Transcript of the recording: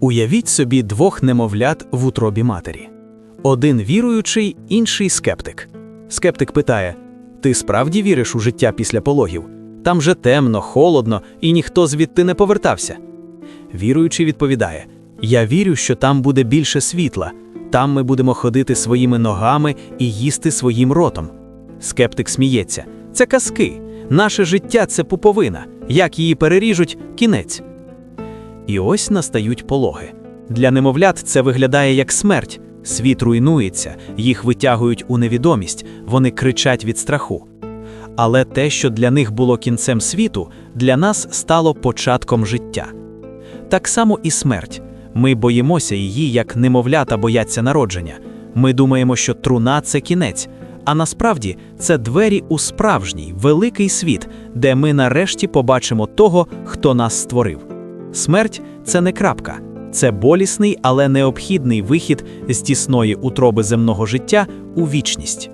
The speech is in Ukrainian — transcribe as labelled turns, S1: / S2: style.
S1: Уявіть собі двох немовлят в утробі матері. Один віруючий, інший скептик. Скептик питає: Ти справді віриш у життя після пологів? Там же темно, холодно, і ніхто звідти не повертався. Віруючий відповідає: Я вірю, що там буде більше світла, там ми будемо ходити своїми ногами і їсти своїм ротом. Скептик сміється: це казки. Наше життя це пуповина. Як її переріжуть, кінець. І ось настають пологи. Для немовлят це виглядає як смерть. Світ руйнується, їх витягують у невідомість, вони кричать від страху. Але те, що для них було кінцем світу, для нас стало початком життя. Так само і смерть. Ми боїмося її, як немовлята бояться народження. Ми думаємо, що труна це кінець, а насправді це двері у справжній, великий світ, де ми нарешті побачимо того, хто нас створив. Смерть це не крапка, це болісний, але необхідний вихід з тісної утроби земного життя у вічність.